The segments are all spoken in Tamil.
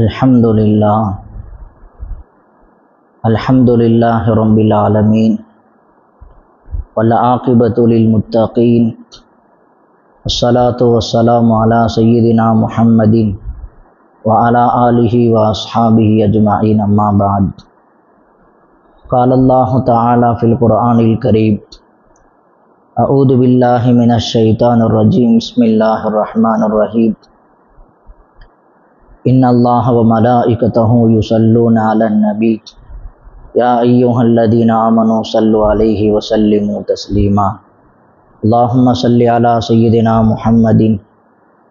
الحمد للہ الحمد للہ رب العالمین والعاقبۃ للمتقین الصلاۃ والسلام علی سیدنا محمد وعلى آلہ واصحابہ اجمعین، اما بعد۔ قال اللہ تعالی فی القرآن الکریم، اعوذ باللہ من الشیطان الرجیم، بسم اللہ الرحمن الرحیم۔ الرحيم إن الله وملائكته يصلون على النبي يا أيها الذين آمنوا صلوا عليه وسلموا تسليما اللهم صل على سيدنا محمد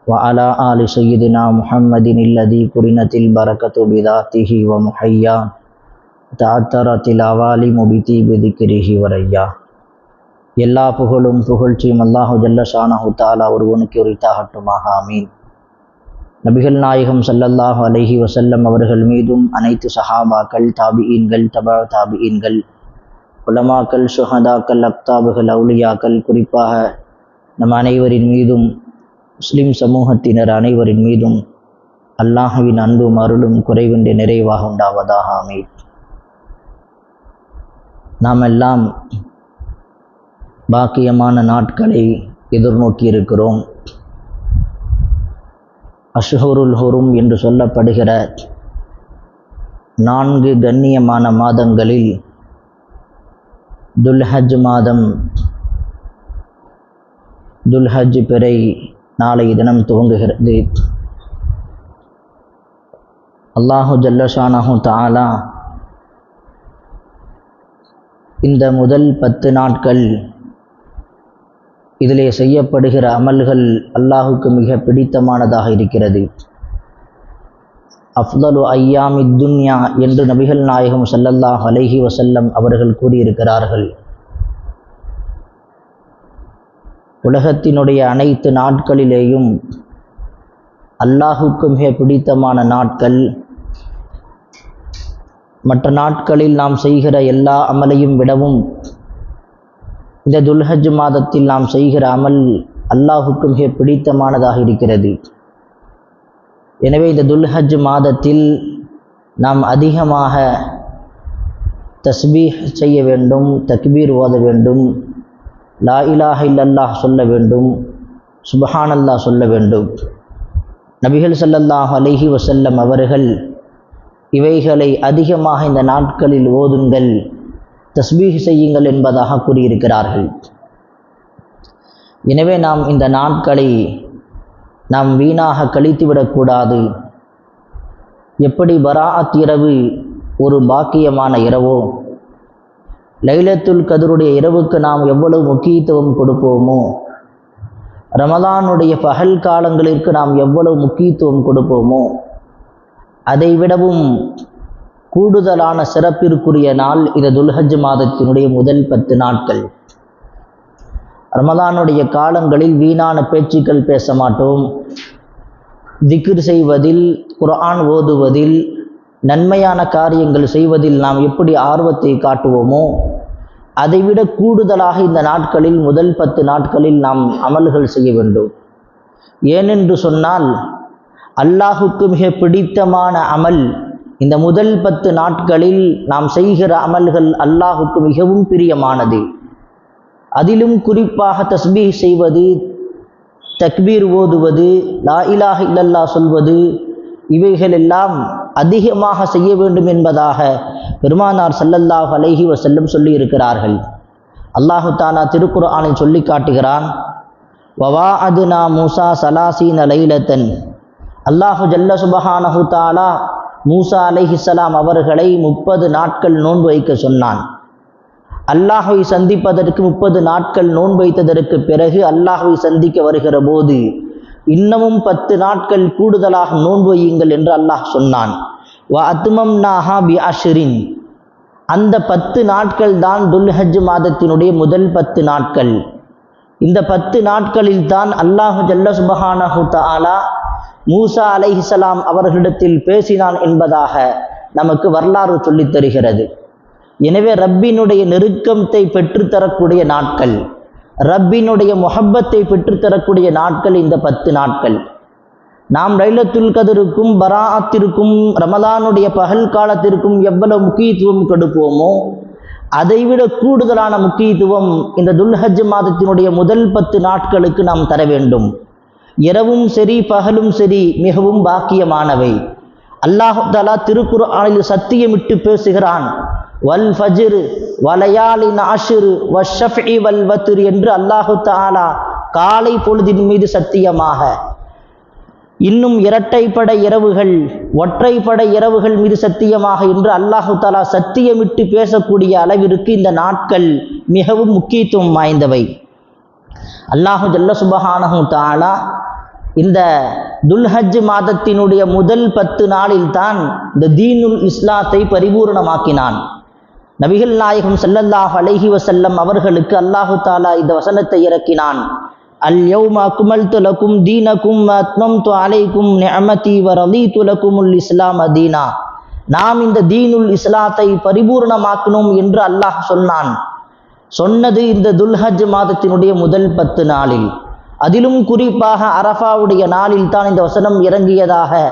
وعلى آل سيدنا محمد الذي قرنت البركة بذاته ومحيا تعترت العوالم بطيب ذكره وريا எல்லா புகழும் புகழ்ச்சியும் அல்லாஹு ஜல்லஷானஹு தாலா ஒருவனுக்கு உரித்தாகட்டுமாக ஆமீன் நபிகள் நாயகம் சல்லல்லாஹு அலஹி வசல்லம் அவர்கள் மீதும் அனைத்து சஹாபாக்கள் தாபியீன்கள் தபா தாபியீன்கள் உலமாக்கள் சுஹதாக்கள் அப்தாபுகள் அவுலியாக்கள் குறிப்பாக நம் அனைவரின் மீதும் முஸ்லிம் சமூகத்தினர் அனைவரின் மீதும் அல்லாஹுவின் அன்பும் அருளும் குறைவின்றி நிறைவாக உண்டாவதாக அமை நாம் எல்லாம் பாக்கியமான நாட்களை எதிர்நோக்கி இருக்கிறோம் அஷ்ஹருல் ஹுரும் என்று சொல்லப்படுகிற நான்கு கண்ணியமான மாதங்களில் துல்ஹஜ் மாதம் துல்ஹஜ் பிறை நாளை தினம் துவங்குகிறது. அல்லாஹு ஜல்லஷானஹு தாலா இந்த முதல் பத்து நாட்கள் இதிலே செய்யப்படுகிற அமல்கள் அல்லாஹுக்கு மிக பிடித்தமானதாக இருக்கிறது. அஃதலு ஐயாமி துன்யா என்று நபிகள் நாயகம் சல்லல்லாஹ் அலைஹி வசல்லம் அவர்கள் கூறியிருக்கிறார்கள். உலகத்தினுடைய அனைத்து நாட்களிலேயும் அல்லாஹுக்கு மிக பிடித்தமான நாட்கள் மற்ற நாட்களில் நாம் செய்கிற எல்லா அமலையும் விடவும் இந்த துல்ஹஜ் மாதத்தில் நாம் செய்கிற அமல் அல்லாஹுக்கு மிக பிடித்தமானதாக இருக்கிறது. எனவே இந்த துல்ஹஜ் மாதத்தில் நாம் அதிகமாக தஸ்பீஹ் செய்ய வேண்டும் தக்பீர் ஓத வேண்டும் லா இலாஹ இல்லல்லாஹ் சொல்ல வேண்டும் சுபஹான் அல்லாஹ் சொல்ல வேண்டும். நபிகள் சல்லல்லாஹ் அலஹி வசல்லம் அவர்கள் இவைகளை அதிகமாக இந்த நாட்களில் ஓதுங்கள். தஸ்பீஹ் செய்யுங்கள் என்பதாக கூறியிருக்கிறார்கள். எனவே நாம் இந்த நாட்களை நாம் வீணாக கழித்துவிடக்கூடாது எப்படி பராஅத் இரவு ஒரு பாக்கியமான இரவோ? லைலத்துல் கதருடைய இரவுக்கு நாம் எவ்வளவு முக்கியத்துவம் கொடுப்போமோ? ரமதானுடைய பகல் காலங்களிற்கு நாம் எவ்வளவு முக்கியத்துவம் கொடுப்போமோ? அதை விடவும் கூடுதலான சிறப்பிற்குரிய நாள் இது துல்ஹஜ் மாதத்தினுடைய முதல் பத்து நாட்கள். ரமதானுடைய காலங்களில் வீணான பேச்சுக்கள் பேச மாட்டோம். திக்ர் செய்வதில் குரான் ஓதுவதில் நன்மையான காரியங்கள் செய்வதில் நாம் எப்படி ஆர்வத்தை காட்டுவோமோ அதைவிட கூடுதலாக இந்த நாட்களில் முதல் பத்து நாட்களில் நாம் அமல்கள் செய்ய வேண்டும். ஏனென்று சொன்னால் அல்லாஹுக்கு மிக பிடித்தமான அமல் இந்த முதல் பத்து நாட்களில் நாம் செய்கிற அமல்கள் அல்லாஹுக்கு மிகவும் பிரியமானது. அதிலும் குறிப்பாக தஸ்பீ செய்வது தக்பீர் ஓதுவது லா இலாஹ இல்லல்லா சொல்வது இவைகளெல்லாம் அதிகமாக செய்ய வேண்டும் என்பதாக பெருமானார் சல்லல்லாஹ் அலைஹி வசல்லம் சொல்லி இருக்கிறார்கள் அல்லாஹு தானா திருக்குர்ஆனை சொல்லி காட்டுகிறான் வவா அதுனா மூசா சலாசீன லைலத்தன். அல்லாஹு ஜல்ல சுபஹானஹு தாலா மூசா அலைஹிசலாம் அவர்களை முப்பது நாட்கள் நோன்பு வைக்க சொன்னான். அல்லாஹுவை சந்திப்பதற்கு முப்பது நாட்கள் நோன்பு வைத்ததற்கு பிறகு அல்லாஹுவை சந்திக்க வருகிற போது இன்னமும் பத்து நாட்கள் கூடுதலாக நோன்பு வையுங்கள் என்று அல்லாஹ் சொன்னான். வ அத்மம் நாஹா பி அஷரின். அந்த பத்து நாட்கள் தான் துல்ஹஜ் மாதத்தினுடைய முதல் பத்து நாட்கள். இந்த பத்து நாட்களில் தான் அல்லாஹு ஜல்ல சுபஹானஹு தாலா மூசா அலைஹிசலாம் அவர்களிடத்தில் பேசினான் என்பதாக நமக்கு வரலாறு சொல்லித் தருகிறது. எனவே ரப்பினுடைய நெருக்கத்தை பெற்றுத்தரக்கூடிய நாட்கள் ரப்பினுடைய முகப்பத்தை பெற்றுத்தரக்கூடிய நாட்கள் இந்த பத்து நாட்கள். நாம் லைலத்துல் கதருக்கும் பராத்திற்கும் ரமதானுடைய பகல் காலத்திற்கும் எவ்வளவு முக்கியத்துவம் கொடுப்போமோ அதைவிட கூடுதலான முக்கியத்துவம் இந்த துல்ஹஜ் மாதத்தினுடைய முதல் பத்து நாட்களுக்கு நாம் தர வேண்டும். இரவும் சரி பகலும் சரி மிகவும் பாக்கியமானவை. அல்லாஹு தலா திருக்குர்ஆனில் சத்தியமிட்டு பேசுகிறான். வல் ஃபஜிர் வலையாளி ஆஷிர் வஷஃபி வல் வத்ர் என்று அல்லாஹு தாலா காலை பொழுதின் மீது சத்தியமாக. இன்னும் இரட்டைப்பட இரவுகள் ஒற்றைப்பட இரவுகள் மீது சத்தியமாக என்று அல்லாஹு தாலா சத்தியமிட்டு பேசக்கூடிய அளவிற்கு இந்த நாட்கள் மிகவும் முக்கியத்துவம் வாய்ந்தவை. அல்லாஹு ஜல்ல சுபஹானஹு தாலா இந்த துல்ஹஜ் மாதத்தினுடைய முதல் பத்து நாளில் தான் இந்த தீனுல் இஸ்லாத்தை பரிபூர்ணமாக்கினான். நபிகள் நாயகம் செல்லல்லாஹ் அலைஹி வசல்லம் அவர்களுக்கு அல்லாஹு தாலா இந்த வசனத்தை இறக்கினான். அல் யௌம குமல் துலக்கும் தீனக்கும் அத்மம்து அலைக்கும் நிஅமதி வ துலக்கும் உல் இஸ்லாம் அதீனா நாம் இந்த தீனுல் இஸ்லாத்தை பரிபூர்ணமாக்கணும் என்று அல்லாஹ் சொன்னான். சொன்னது இந்த துல்ஹஜ் மாதத்தினுடைய முதல் பத்து நாளில். அதிலும் குறிப்பாக அரஃபாவுடைய நாளில் தான் இந்த வசனம் இறங்கியதாக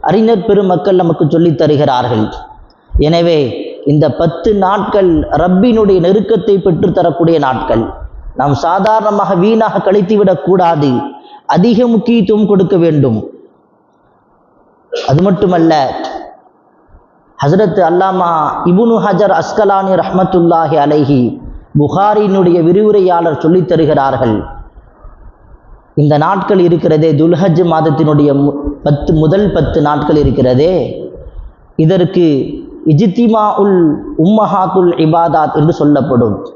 அறிஞர் பெருமக்கள் நமக்கு சொல்லித் தருகிறார்கள். எனவே இந்த பத்து நாட்கள் ரப்பினுடைய நெருக்கத்தை பெற்றுத்தரக்கூடிய நாட்கள். நாம் சாதாரணமாக வீணாக கழித்துவிடக் கூடாது. அதிக முக்கியத்துவம் கொடுக்க வேண்டும். அது மட்டுமல்ல ஹசரத் அல்லாமா இபுனு ஹஜர் அஸ்கலானி ரஹ்மத்துல்லாஹி அலைஹி புகாரினுடைய விரிவுரையாளர் சொல்லித் தருகிறார்கள். இந்த நாட்கள் இருக்கிறதே துல்ஹஜ் மாதத்தினுடைய மு- பத்து முதல் பத்து நாட்கள் இருக்கிறதே. இதற்கு இஜித்திமா உல் உம்மஹாத்துல் இபாதாத் என்று சொல்லப்படும்.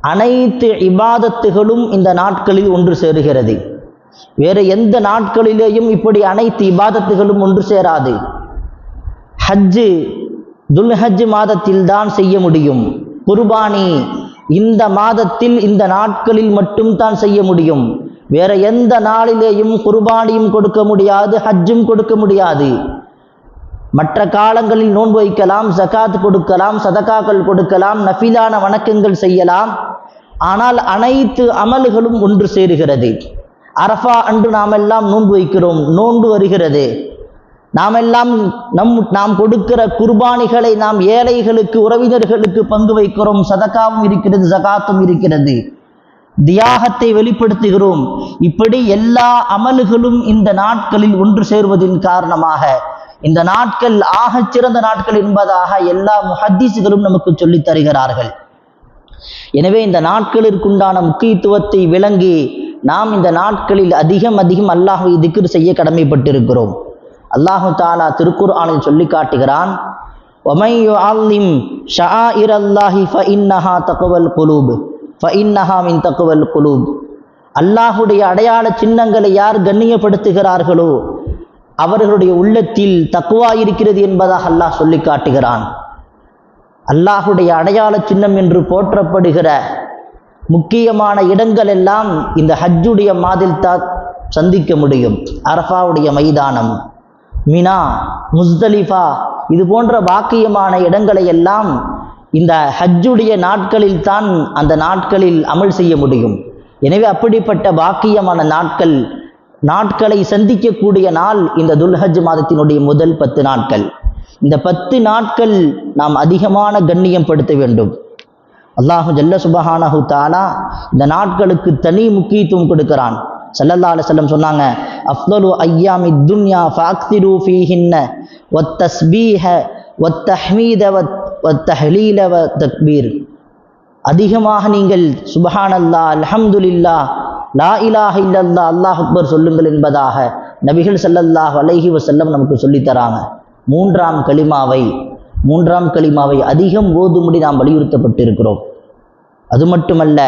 அனைத்து இபாதத்துகளும் இந்த நாட்களில் ஒன்று சேருகிறது. வேறு எந்த நாட்களிலேயும் இப்படி அனைத்து இபாதத்துகளும் ஒன்று சேராது. ஹஜ்ஜு துல்ஹஜ் மாதத்தில் தான் செய்ய முடியும். குர்பானி இந்த மாதத்தில் இந்த நாட்களில் மட்டும் தான் செய்ய முடியும். வேற எந்த நாளிலேயும் குர்பானியும் கொடுக்க முடியாது ஹஜ்ஜும் கொடுக்க முடியாது. மற்ற காலங்களில் நோன்பு வைக்கலாம் ஜகாத் கொடுக்கலாம் சதகாக்கள் கொடுக்கலாம் நஃபிலான வணக்கங்கள் செய்யலாம். ஆனால் அனைத்து அமல்களும் ஒன்று சேருகிறது. அரஃபா அன்று நாம் எல்லாம் நோன்பு வைக்கிறோம் நோன்பு வருகிறது. நாம் எல்லாம் நம் நாம் கொடுக்கிற குர்பானிகளை நாம் ஏழைகளுக்கு உறவினர்களுக்கு பங்கு வைக்கிறோம் சதகாவும் இருக்கிறது ஜகாத்தும் இருக்கிறது. தியாகத்தை வெளிப்படுத்துகிறோம். இப்படி எல்லா அமல்களும் இந்த நாட்களில் ஒன்று சேர்வதின் காரணமாக இந்த நாட்கள் ஆகச் சிறந்த நாட்கள் என்பதாக எல்லா முஹத்தீசுகளும் நமக்கு சொல்லித் தருகிறார்கள். எனவே இந்த நாட்களிற்குண்டான முக்கியத்துவத்தை விளங்கி நாம் இந்த நாட்களில் அதிகம் அதிகம் அல்லாஹை திக்ர் செய்ய கடமைப்பட்டிருக்கிறோம். அல்லாஹு தாலா திருக்குர் ஆனில் சொல்லி காட்டுகிறான் ஒமையு ஆலிம் ஷா இர் அல்லாஹி ஃப இன்னஹா தகவல் குலூபு. மின் தக்குவல் குலூப் அல்லாஹுடைய அடையாள சின்னங்களை யார் கண்ணியப்படுத்துகிறார்களோ அவர்களுடைய உள்ளத்தில் தக்குவா இருக்கிறது என்பதாக அல்லாஹ் சொல்லி காட்டுகிறான். அல்லாஹுடைய அடையாள சின்னம் என்று போற்றப்படுகிற முக்கியமான இடங்கள் எல்லாம் இந்த ஹஜ்ஜுடைய மாதில் தான் சந்திக்க முடியும். அரஃபாவுடைய மைதானம் மினா முஸ்தலிஃபா இது போன்ற பாக்கியமான இடங்களை எல்லாம் இந்த ஹஜ்ஜுடைய நாட்களில் தான் அந்த நாட்களில் அமல் செய்ய முடியும். எனவே அப்படிப்பட்ட பாக்கியமான நாட்கள் நாட்களை சந்திக்கக்கூடிய நாள் இந்த துல்ஹஜ் மாதத்தினுடைய முதல் பத்து நாட்கள். இந்த பத்து நாட்கள் நாம் அதிகமான கண்ணியம் படுத்த வேண்டும். அல்லாஹு ஜல்ல சுபஹானஹு தாலா இந்த நாட்களுக்கு தனி முக்கியத்துவம் கொடுக்கிறான். சல்லல்லா அலுவலம் சொன்னாங்க அஃப்லு ஐயாமி துன்யா ஃபாக்திரு ஃபீஹின்ன வத்தஸ்பீஹ வத்தஹ்மீத வ வத்தஹ்லீல வ தக்பீர். அதிகமாக நீங்கள் சுபஹானல்லா அல்ஹம்துலில்லா லா இலாஹ இல்லல்லா அல்லாஹ் அக்பர் சொல்லுங்கள் என்பதாக நபிகள் சல்லல்லாஹ் அலைஹி வசல்லம் நமக்கு சொல்லித் தராங்க. மூன்றாம் கலிமாவை மூன்றாம் கலிமாவை அதிகம் ஓதும்படி நாம் வலியுறுத்தப்பட்டிருக்கிறோம். அது மட்டுமல்ல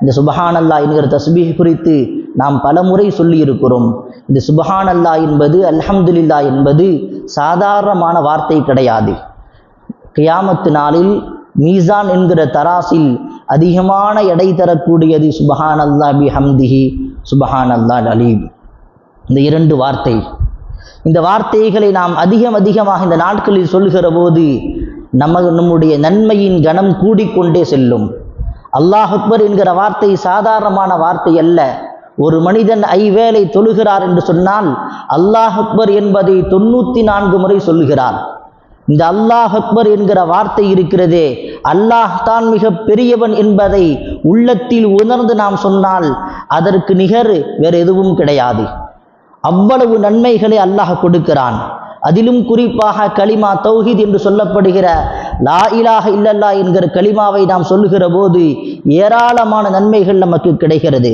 இந்த சுபஹானல்லா என்கிற தஸ்பீஹ் குறித்து நாம் பலமுறை சொல்லியிருக்கிறோம். இந்த சுபஹானல்லா என்பது அல்ஹம்துலில்லா என்பது சாதாரணமான வார்த்தை கிடையாது. கியாமத்து நாளில் மீசான் என்கிற தராசில் அதிகமான எடை தரக்கூடியது சுபஹான் அல்லா பி ஹம்திஹி சுபஹான் அல்லா அலீம். இந்த இரண்டு வார்த்தை. இந்த வார்த்தைகளை நாம் அதிகம் அதிகமாக இந்த நாட்களில் சொல்கிற போது நம்ம நம்முடைய நன்மையின் கணம் கூடிக்கொண்டே செல்லும். அல்லாஹ் அக்பர் என்கிற வார்த்தை சாதாரணமான வார்த்தை அல்ல. ஒரு மனிதன் ஐவேளை தொழுகிறார் என்று சொன்னால் அல்லாஹ் அக்பர் என்பதை தொண்ணூற்றி நான்கு முறை சொல்கிறார். இந்த அல்லாஹ் அக்பர் என்கிற வார்த்தை இருக்கிறதே. அல்லாஹ் தான் மிக பெரியவன் என்பதை உள்ளத்தில் உணர்ந்து நாம் சொன்னால் அதற்கு நிகர் வேறு எதுவும் கிடையாது. அவ்வளவு நன்மைகளை அல்லாஹ் கொடுக்கிறான். அதிலும் குறிப்பாக கலிமா தௌஹித் என்று சொல்லப்படுகிற லா இலாக இல்லல்லா என்கிற கலிமாவை நாம் சொல்லுகிற போது ஏராளமான நன்மைகள் நமக்கு கிடைக்கிறது.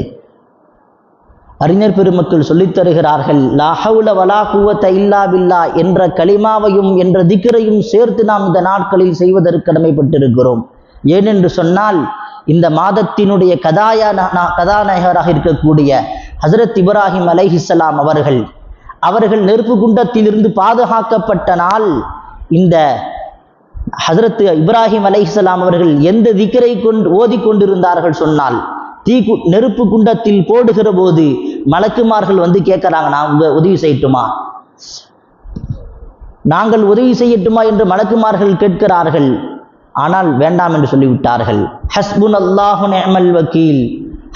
அறிஞர் பெருமக்கள் சொல்லித் தருகிறார்கள் லா வலா குவத்த இல்லா பில்லா என்ற கலிமாவையும் என்ற திக்கரையும் சேர்த்து நாம் இந்த நாட்களில் செய்வதற்கு கடமைப்பட்டிருக்கிறோம். ஏனென்று சொன்னால் இந்த மாதத்தினுடைய கதாயா கதாநாயகராக இருக்கக்கூடிய ஹசரத் இப்ராஹிம் அலைஹிஸ்ஸலாம் அவர்கள் அவர்கள் நெருப்பு குண்டத்திலிருந்து பாதுகாக்கப்பட்ட நாள் இந்த ஹசரத் இப்ராஹிம் அலைஹிஸ்லாம் அவர்கள் எந்த திக்கரை கொண்டு ஓதிக்கொண்டிருந்தார்கள் சொன்னால் தீ நெருப்பு குண்டத்தில் போடுகிற போது மலக்குமார்கள் வந்து கேட்குறாங்க நான் உங்க உதவி செய்யட்டுமா? நாங்கள் உதவி செய்யட்டுமா? என்று மலக்குமார்கள் கேட்கிறார்கள். ஆனால் வேண்டாம் என்று சொல்லிவிட்டார்கள். ஹஸ்புன் அல்லாஹு நேமல் வக்கீல்.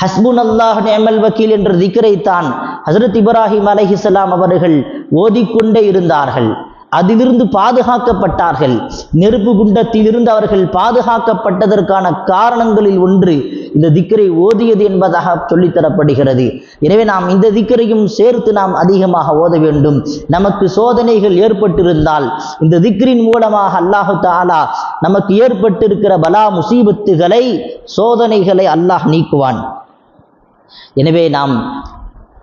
ஹஸ்புன் அல்லாஹ் நேமல் வக்கீல் என்ற திக்கரைத்தான் ஹசரத் இப்ராஹிம் அலஹிசலாம் அவர்கள் ஓதிக்கொண்டே இருந்தார்கள். அதிலிருந்து பாதுகாக்கப்பட்டார்கள். நெருப்பு குண்டத்திலிருந்து அவர்கள் பாதுகாக்கப்பட்டதற்கான காரணங்களில் ஒன்று இந்த திக்கரை ஓதியது என்பதாக சொல்லித்தரப்படுகிறது. எனவே நாம் இந்த திக்கரையும் சேர்த்து நாம் அதிகமாக ஓத வேண்டும். நமக்கு சோதனைகள் ஏற்பட்டிருந்தால் இந்த திக்ரின் மூலமாக அல்லாஹு தாலா நமக்கு ஏற்பட்டிருக்கிற பலா முசீபத்துகளை சோதனைகளை அல்லாஹ் நீக்குவான். எனவே நாம்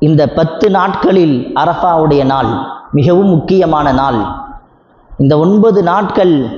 இந்த பத்து நாட்களில் அரஃபாவுடைய நாள் மிகவும் முக்கியமான நாள். இந்த ஒன்பது நாட்கள்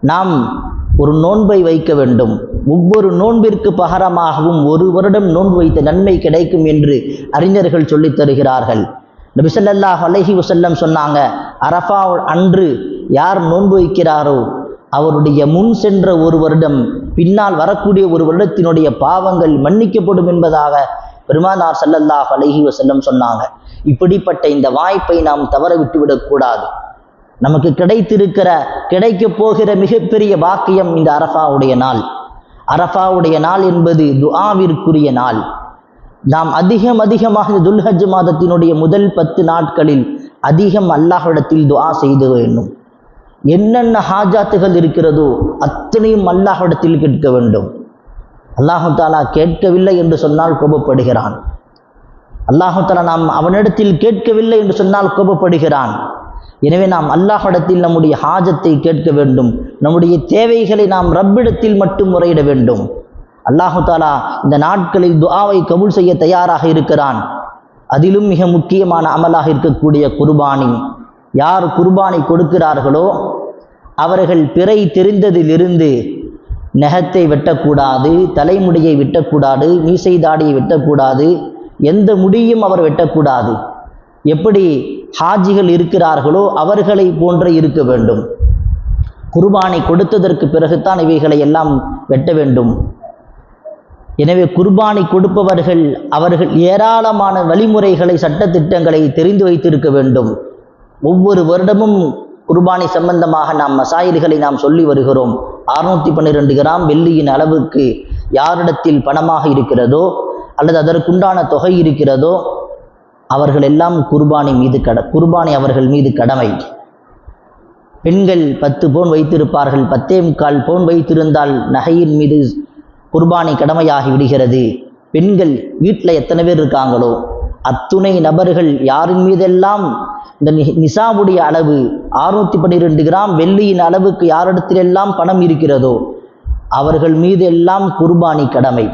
நாம் ஒரு நோன்பை வைக்க வேண்டும். ஒவ்வொரு நோன்பிற்கு பகரமாகவும் ஒரு வருடம் நோன்பு வைத்த நன்மை கிடைக்கும் என்று அறிஞர்கள் சொல்லித் தருகிறார்கள். நபிசல்லாஹ் அலஹி வசல்லம் சொன்னாங்க அரஃபா அன்று யார் நோன்பு வைக்கிறாரோ அவருடைய முன் சென்ற ஒரு வருடம் பின்னால் வரக்கூடிய ஒரு வருடத்தினுடைய பாவங்கள் மன்னிக்கப்படும் என்பதாக பெருமானார் சல்லல்லாஹ் அலஹி வசல்லம் சொன்னாங்க இப்படிப்பட்ட இந்த வாய்ப்பை நாம் தவற விட்டுவிடக்கூடாது நமக்கு கிடைத்திருக்கிற கிடைக்க போகிற மிகப்பெரிய பாக்கியம் இந்த அரஃபாவுடைய நாள். அரஃபாவுடைய நாள் என்பது துஆவிற்குரிய நாள். நாம் அதிகம் அதிகமாக துல்ஹஜ் மாதத்தினுடைய முதல் பத்து நாட்களில் அதிகம் அல்லாஹ்விடத்தில் துஆ செய்து வேண்டும். என்னென்ன ஹாஜாத்துகள் இருக்கிறதோ அத்தனையும் அல்லாஹ்விடத்தில் கேட்க வேண்டும். அல்லாஹு தாலா கேட்கவில்லை என்று சொன்னால் கோபப்படுகிறான். அல்லாஹு தாலா நாம் அவனிடத்தில் கேட்கவில்லை என்று சொன்னால் கோபப்படுகிறான். எனவே நாம் அல்லாஹிடத்தில் நம்முடைய ஹாஜத்தை கேட்க வேண்டும். நம்முடைய தேவைகளை நாம் ரப்பிடத்தில் மட்டும் முறையிட வேண்டும். அல்லாஹு தாலா இந்த நாட்களில் துஆவை கபுல் செய்ய தயாராக இருக்கிறான். அதிலும் மிக முக்கியமான அமலாக இருக்கக்கூடிய குர்பானி. யார் குர்பானி கொடுக்கிறார்களோ அவர்கள் பிறை தெரிந்ததிலிருந்து நெகத்தை வெட்டக்கூடாது தலைமுடியை வெட்டக்கூடாது மீசை தாடியை வெட்டக்கூடாது எந்த முடியும் அவர் வெட்டக்கூடாது. எப்படி ஹாஜிகள் இருக்கிறார்களோ அவர்களை போன்று இருக்க வேண்டும். குர்பானை கொடுத்ததற்கு பிறகுதான் இவைகளை எல்லாம் வெட்ட வேண்டும். எனவே குர்பானை கொடுப்பவர்கள் அவர்கள் ஏராளமான வழிமுறைகளை சட்டத்திட்டங்களை தெரிந்து வைத்திருக்க வேண்டும். ஒவ்வொரு வருடமும் குர்பானி சம்பந்தமாக நாம் மசாயில்களை நாம் சொல்லி வருகிறோம். அறுநூத்தி பன்னிரெண்டு கிராம் வெள்ளியின் அளவுக்கு யாரிடத்தில் பணமாக இருக்கிறதோ அல்லது அதற்குண்டான தொகை இருக்கிறதோ அவர்கள் எல்லாம் குர்பானி மீது கட குர்பானி அவர்கள் மீது கடமை. பெண்கள் பத்து போன் வைத்திருப்பார்கள் பத்தே முக்கால் போன் வைத்திருந்தால் நகையின் மீது குர்பானி கடமையாகி விடுகிறது. பெண்கள் வீட்டில் எத்தனை பேர் இருக்காங்களோ அத்துணை நபர்கள் யாரின் மீதெல்லாம் இந்த நி- நிசாவுடைய அளவு அறுநூத்தி பன்னிரெண்டு கிராம் வெள்ளியின் அளவுக்கு யாரிடத்திலெல்லாம் பணம் இருக்கிறதோ அவர்கள் மீது எல்லாம் குர்பானி கடமை.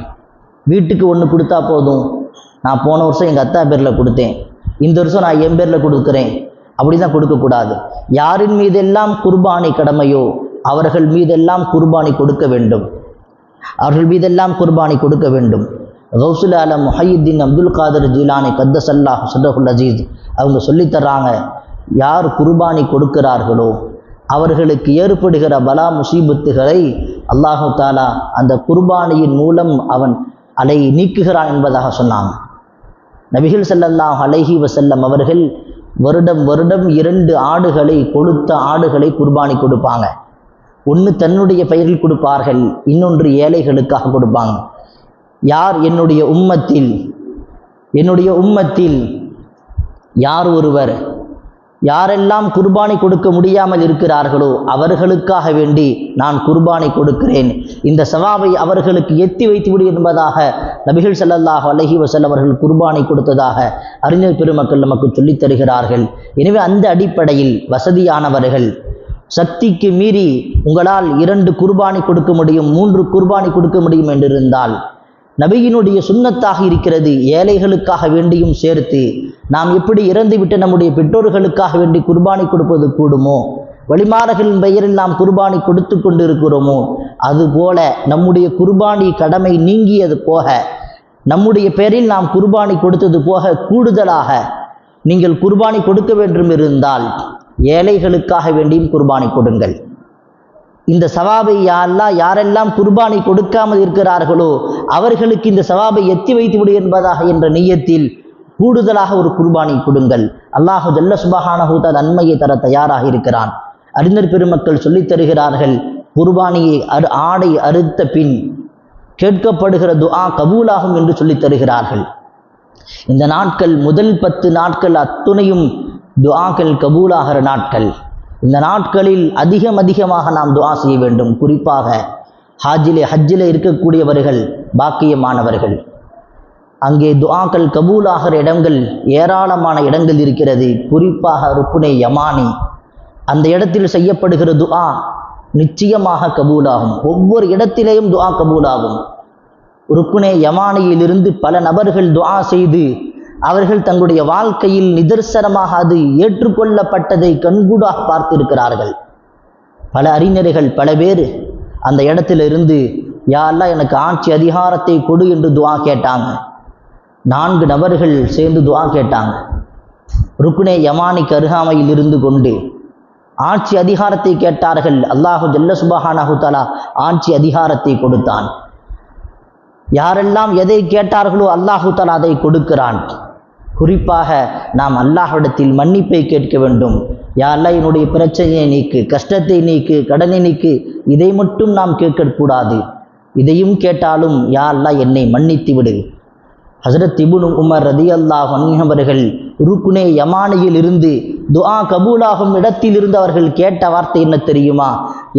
வீட்டுக்கு ஒன்று கொடுத்தா போதும். நான் போன வருஷம் எங்கள் அத்தா பேரில் கொடுத்தேன். இந்த வருஷம் நான் என் பேரில் கொடுக்குறேன். அப்படி தான் கொடுக்கக்கூடாது. யாரின் மீதெல்லாம் குர்பானி கடமையோ அவர்கள் மீதெல்லாம் குர்பானி கொடுக்க வேண்டும். அவர்கள் மீதெல்லாம் குர்பானி கொடுக்க வேண்டும். கௌசுல் ஆலம் முஹையுத்தீன் அப்துல் காதர் ஜீலானி கத்தசல்லாஹ் சுடகுல் அஜீஸ் அவங்க சொல்லித் தர்றாங்க யார் குர்பானி கொடுக்கிறார்களோ அவர்களுக்கு ஏற்படுகிற பலா முசீபத்துகளை அல்லாஹு தாலா அந்த குர்பானியின் மூலம் அவன் அதை நீக்குகிறான் என்பதாக சொன்னாங்க. நபிகள் ஸல்லல்லாஹு அலைஹி வசல்லம் அவர்கள் வருடம் வருடம் இரண்டு ஆடுகளை கொடுத்த ஆடுகளை குர்பானி கொடுப்பாங்க. ஒன்று தன்னுடைய பெயரில் கொடுப்பார்கள் இன்னொன்று ஏழைகளுக்காக கொடுப்பாங்க. யார் என்னுடைய உம்மத்தில் என்னுடைய உம்மத்தில் யார் ஒருவர் யாரெல்லாம் குர்பானை கொடுக்க முடியாமல் இருக்கிறார்களோ அவர்களுக்காக வேண்டி நான் குர்பானை கொடுக்கிறேன். இந்த சவாவை அவர்களுக்கு எத்தி வைத்து விடு என்பதாக நபிகள் ஸல்லல்லாஹு அலஹி வசல் அவர்கள் குர்பானை கொடுத்ததாக அறிஞர் பெருமக்கள் நமக்கு சொல்லித் தருகிறார்கள். எனவே அந்த அடிப்படையில் வசதியானவர்கள் சக்திக்கு மீறி உங்களால் இரண்டு குர்பானை கொடுக்க முடியும் மூன்று குர்பானை கொடுக்க முடியும் என்றிருந்தால் நபியினுடைய சுண்ணத்தாக இருக்கிறது. ஏழைகளுக்காக வேண்டியும் சேர்த்து நாம் எப்படி இறந்துவிட்ட நம்முடைய பெற்றோர்களுக்காக வேண்டி குர்பானி கொடுப்பது கூடுமோ? வழிமாறர்களின் பெயரில் நாம் குர்பானி கொடுத்து கொண்டு இருக்கிறோமோ அதுபோல நம்முடைய குர்பானி கடமை நீங்கியது போக நம்முடைய பெயரில் நாம் குர்பானி கொடுத்தது போக கூடுதலாக நீங்கள் குர்பானி கொடுக்க வேண்டும் இருந்தால் ஏழைகளுக்காக வேண்டியும் குர்பானி கொடுங்கள். இந்த சவாபை யாரெல்லாம் யாரெல்லாம் குர்பானி கொடுக்காமல் இருக்கிறார்களோ அவர்களுக்கு இந்த சவாபை எத்தி வைத்து விடு என்பதாக என்ற நெய்யத்தில் கூடுதலாக ஒரு குர்பானை கொடுங்கள். அல்லாஹு ஜல்ல சுபஹானஹூத நன்மையை தர தயாராக இருக்கிறான். அறிஞர் பெருமக்கள் சொல்லித் தருகிறார்கள் குர்பானியை அறு ஆடை அறுத்த பின் கேட்கப்படுகிற துஆ கபூலாகும் என்று சொல்லித் தருகிறார்கள். இந்த நாட்கள் முதல் பத்து நாட்கள் அத்துணையும் துஆக்கள் கபூலாகிற நாட்கள். இந்த நாட்களில் அதிகம் அதிகமாக நாம் துவா செய்ய வேண்டும். குறிப்பாக ஹாஜிலே ஹஜ்ஜிலே இருக்கக்கூடியவர்கள் பாக்கியமானவர்கள். அங்கே துவாக்கள் கபூலாகிற இடங்கள் ஏராளமான இடங்கள் இருக்கிறது. குறிப்பாக ருக்குனே யமானி. அந்த இடத்தில் செய்யப்படுகிற துஆ நிச்சயமாக கபூலாகும். ஒவ்வொரு இடத்திலேயும் துஆ கபூலாகும். ருக்குனே யமானியிலிருந்து பல நபர்கள் துஆ செய்து அவர்கள் தங்களுடைய வாழ்க்கையில் நிதர்சனமாக அது ஏற்றுக்கொள்ளப்பட்டதை கண்கூடாக பார்த்திருக்கிறார்கள். பல அறிஞர்கள் பல பேர் அந்த இடத்திலிருந்து இருந்து எனக்கு ஆட்சி அதிகாரத்தை கொடு என்று துவா கேட்டாங்க. நான்கு நபர்கள் சேர்ந்து துவா கேட்டாங்க. ருக்குனே யமானிக்கு அருகாமையில் இருந்து கொண்டு ஆட்சி அதிகாரத்தை கேட்டார்கள். அல்லாஹு ஜல்ல சுபஹானஹுதலா ஆட்சி அதிகாரத்தை கொடுத்தான். யாரெல்லாம் எதை கேட்டார்களோ அல்லாஹு தலா அதை கொடுக்கிறான். குறிப்பாக நாம் அல்லாஹ்விடத்தில் மன்னிப்பை கேட்க வேண்டும். யா அல்லா என்னுடைய பிரச்சனையை நீக்கு கஷ்டத்தை நீக்கு கடனை நீக்கு இதை மட்டும் நாம் கேட்கக்கூடாது. இதையும் கேட்டாலும் யா அல்லா என்னை மன்னித்து விடு. ஹசரத் திபுனு உமர் ரதி அல்லாஹ் அவர்கள் ருக்குனே யமானியில் இருந்து துஆ கபூலாகும் இடத்திலிருந்து அவர்கள் கேட்ட வார்த்தை என்ன தெரியுமா?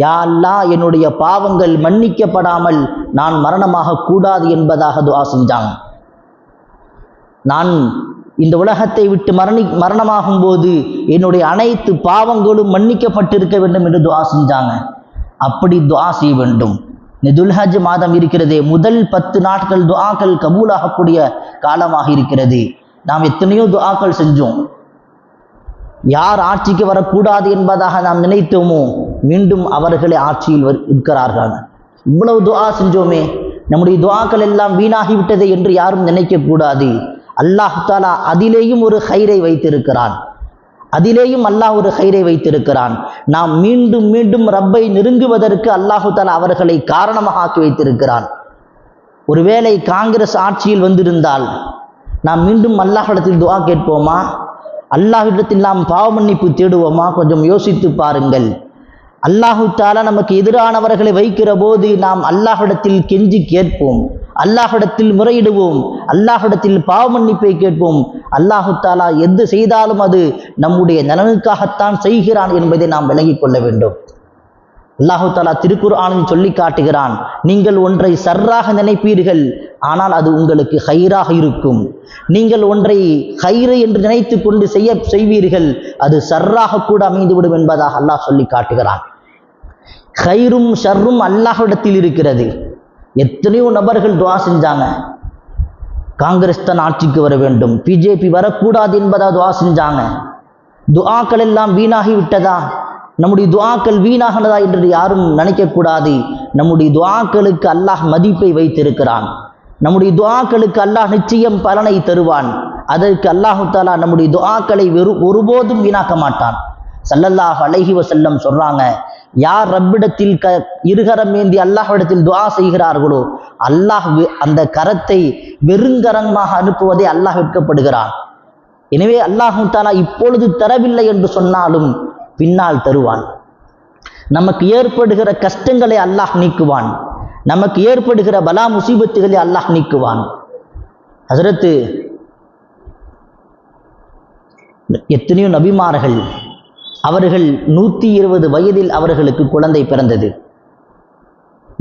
யா அல்லா என்னுடைய பாவங்கள் மன்னிக்கப்படாமல் நான் மரணமாக கூடாது என்பதாக துஆ செஞ்சாங்க. நான் இந்த உலகத்தை விட்டு மரணி மரணமாகும் போது என்னுடைய அனைத்து பாவங்களும் மன்னிக்கப்பட்டிருக்க வேண்டும் என்று துவா செஞ்சாங்க. அப்படி துவா செய்ய வேண்டும். இந்த துல்ஹஜ் மாதம் இருக்கிறதே முதல் பத்து நாட்கள் துஆக்கள் கபூலாகக்கூடிய காலமாக இருக்கிறது. நாம் எத்தனையோ துஆக்கள் செஞ்சோம். யார் ஆட்சிக்கு வரக்கூடாது என்பதாக நாம் நினைத்தோமோ மீண்டும் அவர்களே ஆட்சியில் வர்- இருக்கிறார்கள் இவ்வளவு துஆ செஞ்சோமே நம்முடைய துஆக்கள் எல்லாம் வீணாகிவிட்டது என்று யாரும் நினைக்கக்கூடாது. அல்லாஹாலா அதிலேயும் ஒரு ஹைரை வைத்திருக்கிறான். அதிலேயும் அல்லாஹ் ஒரு ஹைரை வைத்திருக்கிறான். நாம் மீண்டும் மீண்டும் ரப்பை நெருங்குவதற்கு அல்லாஹு தாலா அவர்களை காரணமாக ஆக்கி வைத்திருக்கிறான். ஒருவேளை காங்கிரஸ் ஆட்சியில் வந்திருந்தால் நாம் மீண்டும் அல்லாஹிடத்தில் துவா கேட்போமா? அல்லாஹிடத்தில் நாம் பாவ மன்னிப்பு தேடுவோமா? கொஞ்சம் யோசித்து பாருங்கள். அல்லாஹு தாலா நமக்கு எதிரானவர்களை வைக்கிற போது நாம் அல்லாஹிடத்தில் கெஞ்சி கேட்போம். அல்லாஹிடத்தில் முறையிடுவோம். அல்லாஹிடத்தில் பாவ மன்னிப்பை கேட்போம். அல்லாஹு தாலா எது செய்தாலும் அது நம்முடைய நலனுக்காகத்தான் செய்கிறான் என்பதை நாம் விளங்கிக் கொள்ள வேண்டும். அல்லாஹு தாலா திருக்குர்ஆனில் சொல்லி காட்டுகிறான் நீங்கள் ஒன்றை சர்ராக நினைப்பீர்கள் ஆனால் அது உங்களுக்கு ஹைராக இருக்கும். நீங்கள் ஒன்றை ஹைரு என்று நினைத்து கொண்டு செய்ய செய்வீர்கள் அது சர்ராக கூட அமைந்துவிடும் என்பதாக அல்லாஹ் சொல்லி காட்டுகிறான். ஹைரும் ஷர்ரும் அல்லாஹ்விடத்தில் இருக்கிறது. எத்தனையோ நபர்கள் துவா செஞ்சாங்க. காங்கிரஸ் தான் ஆட்சிக்கு வர வேண்டும். பிஜேபி வரக்கூடாது என்பதா துவா செஞ்சாங்க. துஆக்கள் எல்லாம் வீணாகி விட்டதா? நம்முடைய துவாக்கள் வீணாகினதா என்று யாரும் நினைக்கக்கூடாது. நம்முடைய துவாக்களுக்கு அல்லாஹ் மதிப்பை வைத்திருக்கிறான். நம்முடைய துவாக்களுக்கு அல்லாஹ் நிச்சயம் பலனை தருவான். அதற்கு அல்லாஹு தாலா நம்முடைய துவாக்களை வெறு ஒருபோதும் வீணாக்க மாட்டான். சல்லல்லாஹ் அலைஹி வசல்லம் சொல்றாங்க யார் ரப்பிடத்தில் க இருகரம் ஏந்தி அல்லாஹ்விடத்தில் துவா செய்கிறார்களோ அல்லாஹ் அந்த கரத்தை வெறுங்கரமாக அனுப்புவதை அல்லாஹ் வெட்கப்படுகிறான். எனவே அல்லாஹு தாலா இப்பொழுது தரவில்லை என்று சொன்னாலும் பின்னால் தருவான். நமக்கு ஏற்படுகிற கஷ்டங்களை அல்லாஹ் நீக்குவான். நமக்கு ஏற்படுகிற பலா முசீபத்துகளை அல்லாஹ் நீக்குவான். ஹசரத்து எத்தனையோ நபிமார்கள் அவர்கள் நூற்றி இருபது வயதில் அவர்களுக்கு குழந்தை பிறந்தது.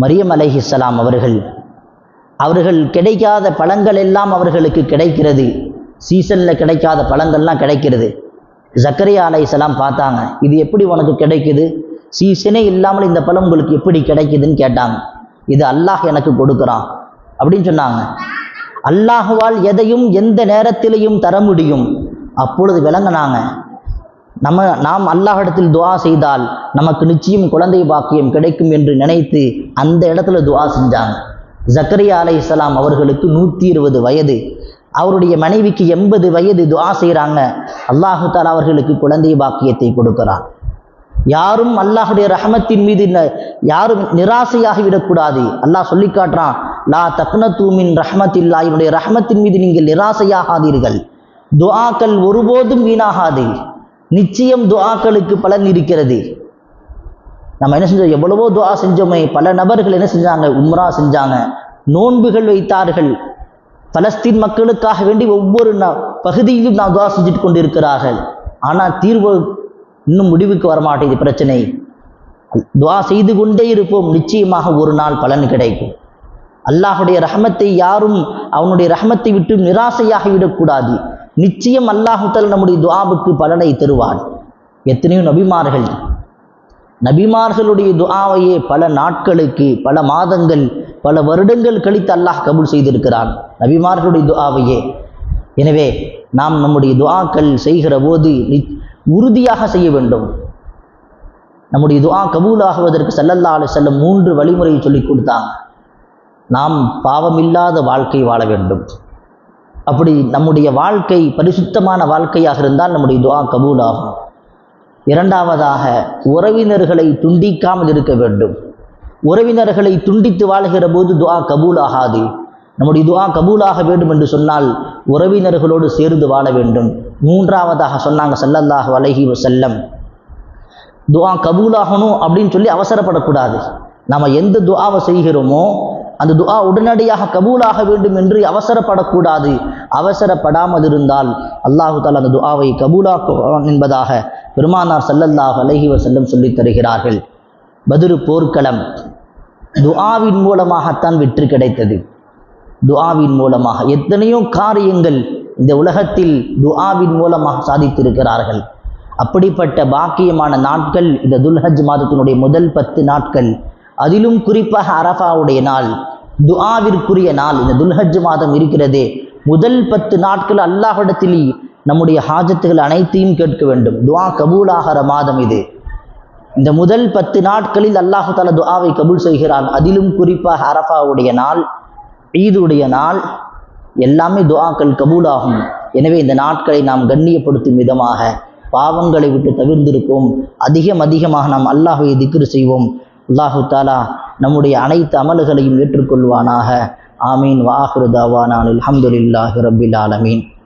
மரியம் அலைஹிஸ்லாம் அவர்கள் அவர்கள் கிடைக்காத பழங்கள் எல்லாம் அவர்களுக்கு கிடைக்கிறது. சீசனில் கிடைக்காத பழங்கள்லாம் கிடைக்கிறது. ஜக்கரியா அலைஹிஸ்ஸலாம் பார்த்தாங்க இது எப்படி உனக்கு கிடைக்குது? சீசனே இல்லாமல் இந்த பழம் உங்களுக்கு எப்படி கிடைக்குதுன்னு கேட்டாங்க. இது அல்லாஹ் எனக்கு கொடுக்குறான் அப்படின்னு சொன்னாங்க. அல்லாஹுவால் எதையும் எந்த நேரத்திலையும் தர முடியும். அப்பொழுது விளங்கினாங்க நம்ம நாம் அல்லாஹிடத்தில் துவா செய்தால் நமக்கு நிச்சயம் குழந்தை பாக்கியம் கிடைக்கும் என்று நினைத்து அந்த இடத்துல துவா செஞ்சாங்க. ஜக்கரியா அலைஹிஸ்ஸலாம் அவர்களுக்கு நூற்றி இருபது வயது. அவருடைய மனைவிக்கு எண்பது வயது துவா செய்கிறாங்க அல்லாஹு தாலா அவர்களுக்கு குழந்தை பாக்கியத்தை கொடுக்கிறான். யாரும் அல்லாஹுடைய ரஹமத்தின் மீது ந- யாரும் நிராசையாகிவிடக்கூடாது அல்லாஹ் சொல்லி காட்டுறான் லா தக்ன தூமின் ரஹமத்தில்லா என்னுடைய ரஹமத்தின் மீது நீங்கள் நிராசையாகாதீர்கள். துஆக்கள் ஒருபோதும் வீணாகாது. நிச்சயம் துஆக்களுக்கு பலன் இருக்கிறது. நம்ம என்ன செஞ்சோம்? எவ்வளவோ துஆ செஞ்சோமே பல நபர்கள் என்ன செஞ்சாங்க? உம்ரா செஞ்சாங்க. நோன்புகள் வைத்தார்கள். பலஸ்தீன் மக்களுக்காக வேண்டி ஒவ்வொரு பகுதியிலும் நான் துவா செஞ்சுட்டு கொண்டிருக்கிறார்கள். ஆனால் தீர்வு இன்னும் முடிவுக்கு வரமாட்டேது பிரச்சனை. துவா செய்து கொண்டே இருப்போம். நிச்சயமாக ஒரு நாள் பலன் கிடைக்கும். அல்லாஹுடைய ரஹமத்தை யாரும் அவனுடைய ரஹமத்தை விட்டு நிராசையாக விடக்கூடாது நிச்சயம் அல்லாஹுத்தல் நம்முடைய துவாவுக்கு பலனை தருவான். எத்தனையோ நபிமார்கள் நபிமார்களுடைய துஆவையே பல நாட்களுக்கு பல மாதங்கள் பல வருடங்கள் கழித்து அல்லாஹ் கபூல் செய்திருக்கிறான். நபிமார்களுடைய துஆவையே. எனவே நாம் நம்முடைய துஆக்கள் செய்கிற போது நி- உறுதியாக செய்ய வேண்டும். நம்முடைய துஆ கபூலாகுவதற்கு ஸல்லல்லாஹு அலைஹி மூன்று வழிமுறையை சொல்லிக் கொடுத்தாங்க. நாம் பாவமில்லாத வாழ்க்கை வாழ வேண்டும். அப்படி நம்முடைய வாழ்க்கை பரிசுத்தமான வாழ்க்கையாக இருந்தால் நம்முடைய துவா கபூலாகும். இரண்டாவதாக உறவினர்களை துண்டிக்காமல் இருக்க வேண்டும். உறவினர்களை துண்டித்து வாழ்கிற போது துஆ கபூலாகாது. நம்முடைய துவா கபூலாக வேண்டும் என்று சொன்னால் உறவினர்களோடு சேர்ந்து வாழ வேண்டும். மூன்றாவதாக சொன்னாங்க ஸல்லல்லாஹு வலகி செல்லம் துவா கபூலாகணும் அப்படின்னு சொல்லி அவசரப்படக்கூடாது. நம்ம எந்த துவாவை செய்கிறோமோ அந்த துவா உடனடியாக கபூலாக வேண்டும் என்று அவசரப்படக்கூடாது. அவசரப்படாமல் இருந்தால் அல்லாஹு தாலா அந்த துஆவை கபூலாக்குவான் என்பதாக பெருமானார் சல்லல்லாஹ் அலைஹி வஸல்லம் சொல்லித் தருகிறார்கள். பதிரு போர்க்களம் துஆவின் மூலமாகத்தான் வெற்றி கிடைத்தது. துஆவின் மூலமாக எத்தனையோ காரியங்கள் இந்த உலகத்தில் துஆவின் மூலமாக சாதித்திருக்கிறார்கள். அப்படிப்பட்ட பாக்கியமான நாட்கள் இந்த துல்ஹஜ் மாதத்தினுடைய முதல் பத்து நாட்கள். அதிலும் குறிப்பாக அரஃபாவுடைய நாள் துஆவிற்குரிய நாள் இந்த துல்ஹஜ் மாதம் இருக்கிறதே. முதல் பத்து நாட்கள் அல்லாஹிடத்தில் நம்முடைய ஹாஜத்துகள் அனைத்தையும் கேட்க வேண்டும். துவா கபூலாகிற மாதம் இது. இந்த முதல் பத்து நாட்களில் அல்லாஹு தாலா துஆவை கபூல் செய்கிறான். அதிலும் குறிப்பாக அரஃபாவுடைய நாள் ஈதுடைய நாள் எல்லாமே துஆக்கள் கபூலாகும். எனவே இந்த நாட்களை நாம் கண்ணியப்படுத்தும் விதமாக பாவங்களை விட்டு தவிர்ந்திருப்போம். அதிகம் அதிகமாக நாம் அல்லாஹுவை திக்ரு செய்வோம். அல்லாஹு தாலா நம்முடைய அனைத்து அமல்களையும் ஏற்றுக்கொள்வானாக. ஆமீன். வாஹிரு அலமதுல்லாஹி ரபில் ஆலமீன்.